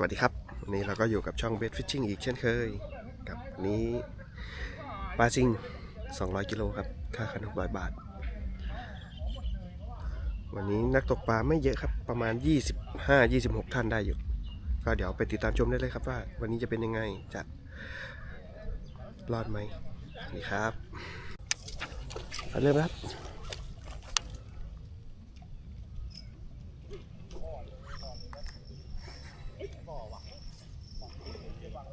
วัสดีครับ วันนี้เราก็อยู่กับช่องเบสฟิชชิ่งอีกเช่นเคย กับนี้ปลาซิง 200 กิโลครับ ค่าคัน600บาท วันนี้นักตกปลาไม่เยอะครับ ประมาณ 25-26 ท่านได้อยู่ ก็เดี๋ยวไปติดตามชมได้เลยครับว่า วันนี้จะเป็นยังไง จะรอดไหมนี่ครับไปเริ่มครับ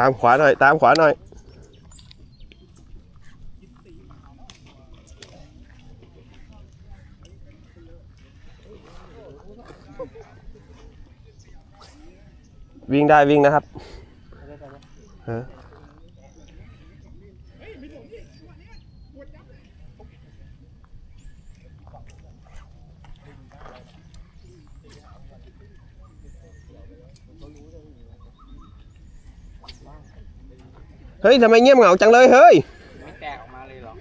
ตามขวาหน่อย ตามขวาหน่อย วิ่งได้วิ่งนะครับ เฮ้ยทำไมเงียบเหงาจังเลยเฮ้ยไม่แตกออกมาเลยเหรอ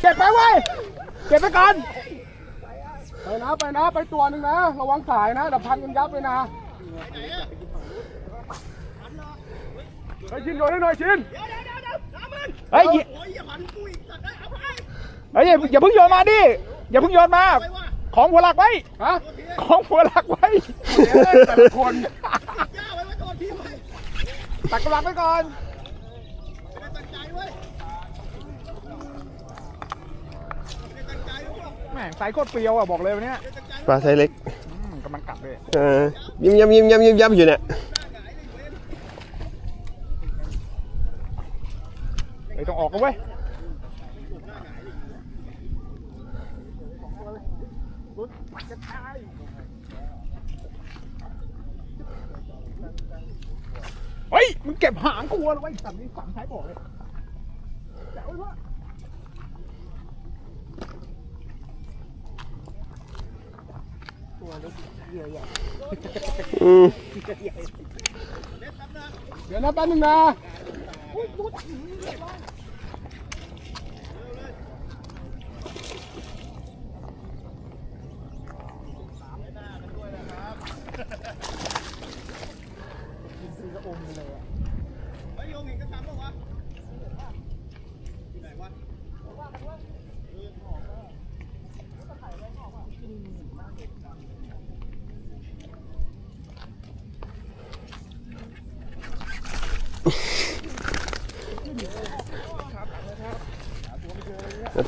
เก็บไปไว้ยเก็บไปก่อนไปนะไปนะไปตัวหนึ่งนะระวังสายนะเดับพันกันยับเลยนะไปชินโยนให้หน่อยชินเฮ้ยอย่าเฮ้ยอย่าอย่าเพิ่งโยนมาดิอย่าเพิ่งโยนมา ของหัวหลักไว้ฮะของหัวหลักไว้เดี๋ยวแต่ละคน ตักกำลังไว้ก่อนแม่งสายโคตรเปรียวอะบอกเลยวันเนี้ยปลาไซส์เล็ก อืมกำลังกลับเลยเออยิ้มยิ้มยิ้มยิ้มยิ้มยิ้มอยู่เนี่ยไอ้ยต้องออกกันเว้ย เฮ้ยมึงเก็บหางกูเอาไว้สั่นนี่ฝังท้ายบอกเลยแจ๋วเลยพ่ออืมเดี๋ยวนะแป๊บนึงนะ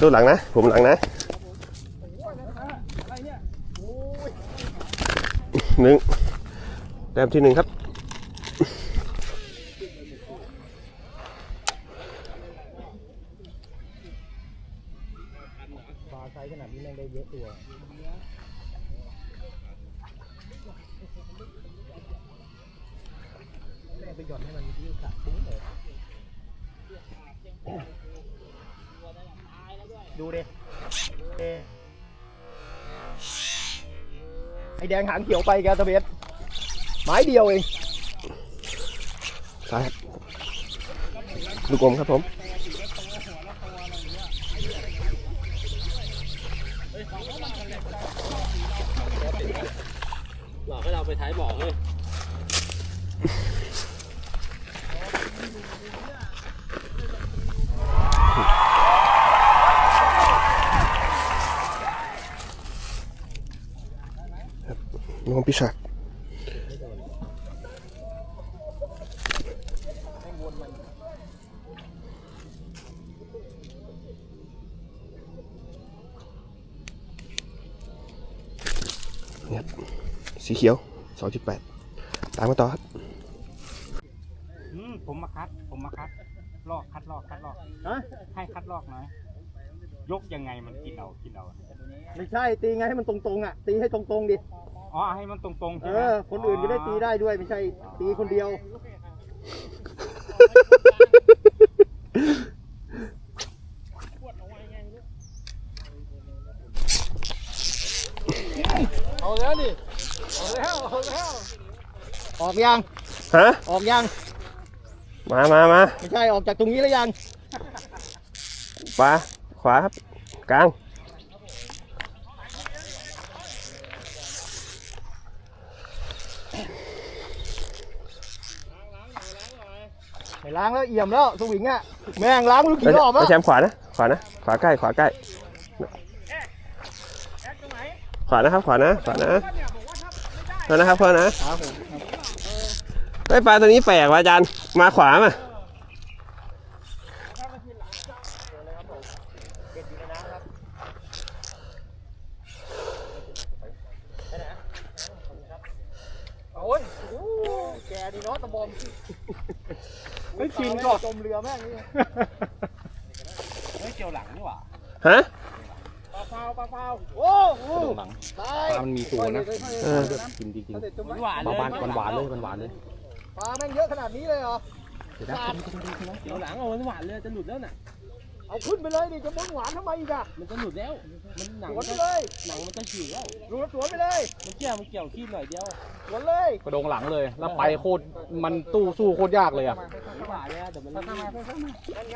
ตัวหลังนะ ผมหลังนะหนึ่งแต้มที่หนึ่งครับ ดูดิเอ๊ะไอแดงหางเขียวไปแกตะเบ็ดไม้เดียวเองซ้ายครับลูกอมครับผมหลอกให้เราไปท้ายบ่อเลย พิชากเนี่ยครับสีเขียว2.8ตามมาต่อครับอืมผมมาคัด ผมมาคัด ลอกคัดลอกคัดลอกฮะให้คัดลอกหน่อย ยกยังไงมันกินเอา กินเอา ไม่ใช่ตีไงให้มันตรงๆอะ ตีให้ตรงๆดิ อ๋อให้มันตรงๆเอใช่ไหมอ คนอื่นจะได้ตีได้ด้วยไม่ใช่ตีคนเดียว เอาแล้วดิเอาแล้วเอาแล้วออกยัง ฮะ ออกยัง มามามาไม่ใช่ออกจากตรงนี้แล้วยัง ขวา ขวาครับ กลาง ไปล้างแล้วเอี่ยมแล้วสวิงอะแม่งล้างไม่รู้ไปกี่รอบไปแล้วแชมป์ขวานะขวานะขวาใกล้ขวาใกล้ขวานะครับขวานะขวานะขวานะครับขวานะไอ้ยปลาตัวนี้แปลกว่ะอาจารย์มาขวามาโอ้ยแกดีเนาะตะบอม ไม่กินก่อนจมเรือแม่งนี่ไม่เกี่ยวหลังนี่หว่าฮะปลาเปล่าปลาเปล่าโอ้โหหลังตายปลามันมีตัวนะเออกินจริงเสด็จจมหวานหวานหวานเลยหวานเลยปลาแม่งเยอะขนาดนี้เลยเหรอเกี่ยวหลังเอาหวานเลยจะหลุดแล้วน่ะเอาขึ้นไปเลยดิจะม้วนหวานทำไมอีกอะมันจะหลุดแล้ว มันหนังสวนไปเลยหนังมันจะฉีกแล้วดูสวนไปเลยมันเกี่ยวมันเกี่ยวขี้หน่อยเดียวสวนเลยกระโดงหลังเลยแล้วไปโคตรมันตู้สู้โคตรยากเลยอะ หวานเลยแต่มันนั่นไ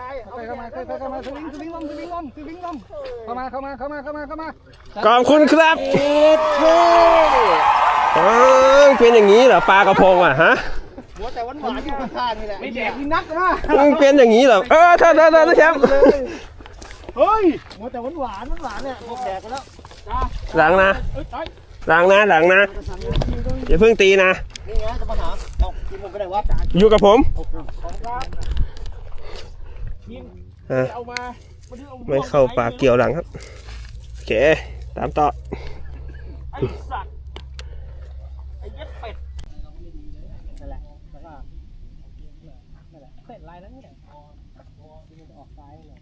งเอาเข้ามาเข้ามาเข้ามาสวิงสวิงลมสวิงลมสวิงลมเข้ามาเข้ามาเข้ามาเข้ามาเข้ามาขอบคุณครับอ๋อเป็นอย่างนี้เหรอปลากระพงอะฮะหัวแต่หวานหวานอยู่ข้างๆนี่แหละไม่แดกกินนักนะมึงเป็นอย่างนี้เหรอเออเธอเธอเธอแชมป์เฮ้ยหัวแต่หวานหวานหวานเนี่ยพวกแดกกันแล้วหลังนะ หลังนะหลังนะอย่าเพิ่งตีนะนี่ไงจะมาหาเอากินผมไปไหนวะอยู่กับผมอะไม่เข้าปากเกี่ยวหลังครับโอเคตามต่อไอ้สัตว์ไอ้เย็ดเป็ดนั่นแหละแล้วก็นั่นแหละเป็ดลายนั้นนี่แหละมันจะออกซ้ายหน่อย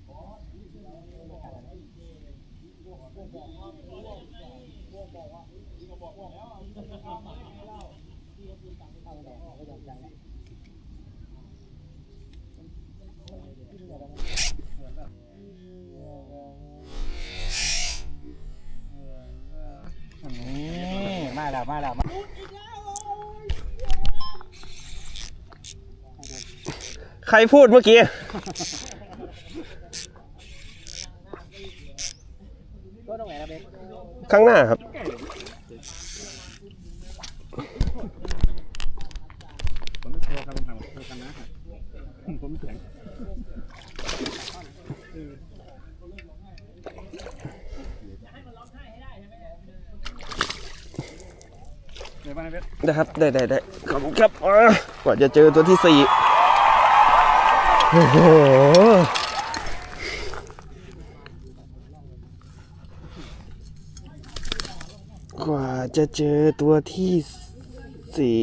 แล้วมาแล้วใครพูดเมื่อกี้ ก็ตรงไหนนะเบนข้างหน้าครับนะครับ ได้ได้ได้ขอบคุณครับอ่ากว่าจะเจอตัวที่สี่โอ้โหกว่าจะเจอตัวที่สี่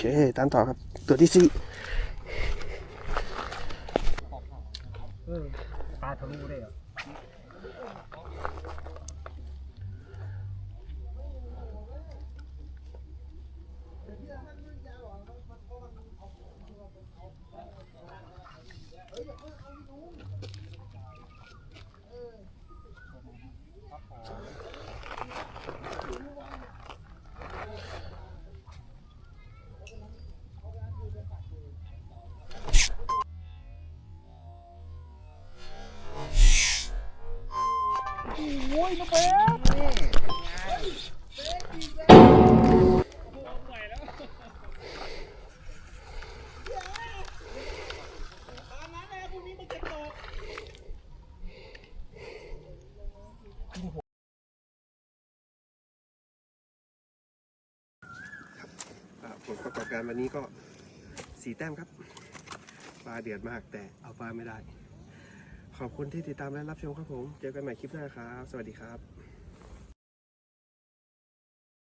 เค ตามต่อครับ ตัวที่สี่ปลาทะลุได้เหรอ ยน้องเบสอ่าผลประกอบการวันนี้ก็สีแต้มครับ ปลาเดือดมากแต่เอาปลาไม่ได้ ขอบคุณที่ติดตามและรับชมครับผม เจอกันใหม่คลิปหน้าครับ สวัสดีครับ